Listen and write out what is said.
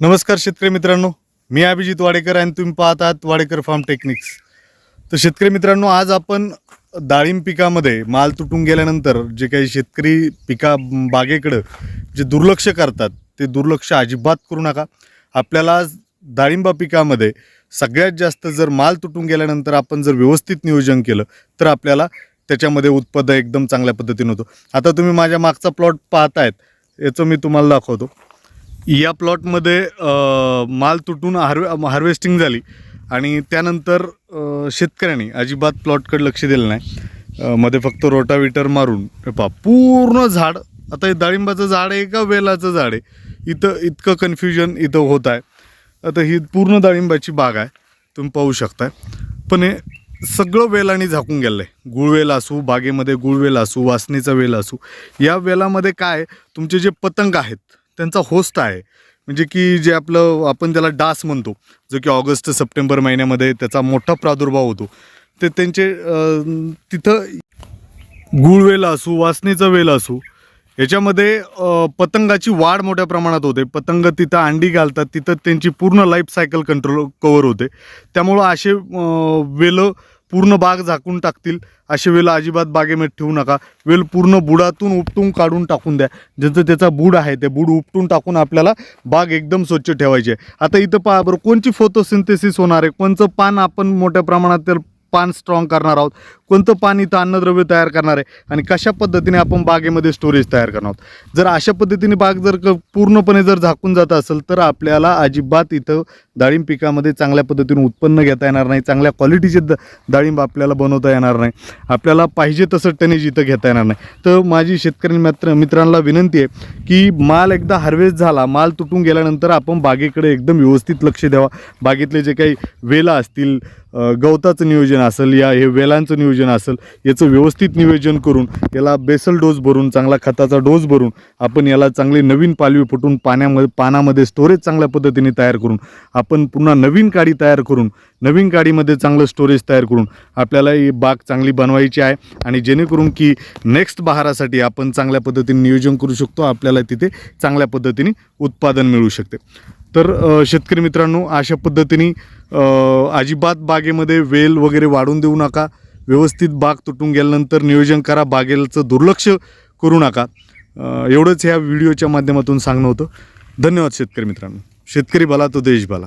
नमस्कार शेतकरी मित्रांनो. मी अभिजित वाडेकर आणि तुम्ही पाहत आहात वाडेकर फार्म टेक्निक्स. तर शेतकरी मित्रांनो आज आपण डाळिंब पिकामध्ये माल तुटून गेल्यानंतर जे काही शेतकरी पिका बागेकडं जे दुर्लक्ष करतात ते दुर्लक्ष अजिबात करू नका. आपल्याला डाळिंबा पिकामध्ये सगळ्यात जास्त जर माल तुटून गेल्यानंतर आपण जर व्यवस्थित नियोजन केलं तर आपल्याला त्याच्यामध्ये उत्पादन एकदम चांगल्या पद्धतीनं होतं. आता तुम्ही माझ्या मागचा प्लॉट पाहतायत याचं मी तुम्हाला दाखवतो. या प्लॉटमध्ये माल तुटून हार्वे हार्वेस्टिंग झाली आणि त्यानंतर शेतकऱ्यांनी अजिबात प्लॉटकडे लक्ष दिलं नाही. मध्ये फक्त रोटाविटर मारून पा पहा पूर्ण झाड आता हे डाळिंबाचं झाड आहे का वेलाचं झाड आहे? इथं इतकं कन्फ्युजन इथं होत आहे. आता ही पूर्ण डाळिंबाची बाग आहे तुम्ही पाहू शकताय. पण हे सगळं वेलाने झाकून गेलं आहे. गुळवेल असू बागेमध्ये गुळवेल असू वासनीचा वेल असू या वेलामध्ये काय तुमचे जे पतंग आहेत त्यांचा होस्ट आहे. म्हणजे की जे आपलं आपण त्याला डास म्हणतो जो की ऑगस्ट सप्टेंबर महिन्यामध्ये त्याचा मोठा प्रादुर्भाव होतो. ते त्यांचे तिथं गुळवेल असू वासनेचा वेल असू याच्यामध्ये पतंगाची वाढ मोठ्या प्रमाणात होते. पतंग तिथं अंडी घालतात तिथं त्यांची पूर्ण लाईफ सायकल कंट्रोल कवर होते. त्यामुळं असे वेलं पूर्ण बाग झाकून टाकतील असे वेल अजिबात बागेमध्ये ठेवू नका. वेल पूर्ण बुडातून उपटून काढून टाकून द्या. ज्याचं त्याचा बूड आहे ते बूड उपटून टाकून आपल्याला बाग एकदम स्वच्छ ठेवायची आहे. आता इथं पहा बरं कोणची फोटोसिंथेसिस होणार आहे? कोणचं पान आपण मोठ्या प्रमाणात पान स्ट्रॉंग करणार आहोत? कोणतं पाणी इथं अन्नद्रव्य तयार करणार आहे आणि कशा पद्धतीने आपण बागेमध्ये स्टोरेज तयार करणार आहोत? जर अशा पद्धतीने बाग जर क- पूर्णपणे जर झाकून जात असेल तर आपल्याला अजिबात इथं डाळिंब पिकामध्ये चांगल्या पद्धतीने उत्पन्न घेता येणार नाही. चांगल्या क्वालिटीचे द डाळिंब आपल्याला बनवता येणार नाही. आपल्याला पाहिजे तसं टनेज इथं घेता येणार नाही. तर माझी शेतकरी मित्र मित्रांना विनंती आहे की माल एकदा हार्वेस्ट झाला माल तुटून गेल्यानंतर आपण बागेकडे एकदम व्यवस्थित लक्ष द्यावा. बागेतले जे काही वेला असतील गवताचं नियोजन असेल या हे वेलांचं नियोजन नियोजन असेल याचं व्यवस्थित नियोजन करून याला बेसल डोस भरून चांगला खताचा डोस भरून आपण याला चांगले नवीन पालवी फुटून पाण्यामध्ये पानामध्ये स्टोरेज चांगल्या पद्धतीने तयार करून आपण पुन्हा नवीन काडी तयार करून नवीन काडीमध्ये चांगलं स्टोरेज तयार करून आपल्याला ही बाग चांगली बनवायची आहे आणि जेणेकरून की नेक्स्ट बहारासाठी आपण चांगल्या पद्धतीने नियोजन करू शकतो आपल्याला तिथे चांगल्या पद्धतीने उत्पादन मिळू शकते. तर शेतकरी मित्रांनो अशा पद्धतीने अजिबात बागेमध्ये वेल वगैरे वाढून देऊ नका. व्यवस्थित बाग तुटून गेल्यानंतर नियोजन करा बागेचं दुर्लक्ष करू नका. एवढंच ह्या व्हिडिओच्या माध्यमातून सांगणं होतं. धन्यवाद शेतकरी मित्रांनो. शेतकरी भला तो देश भला.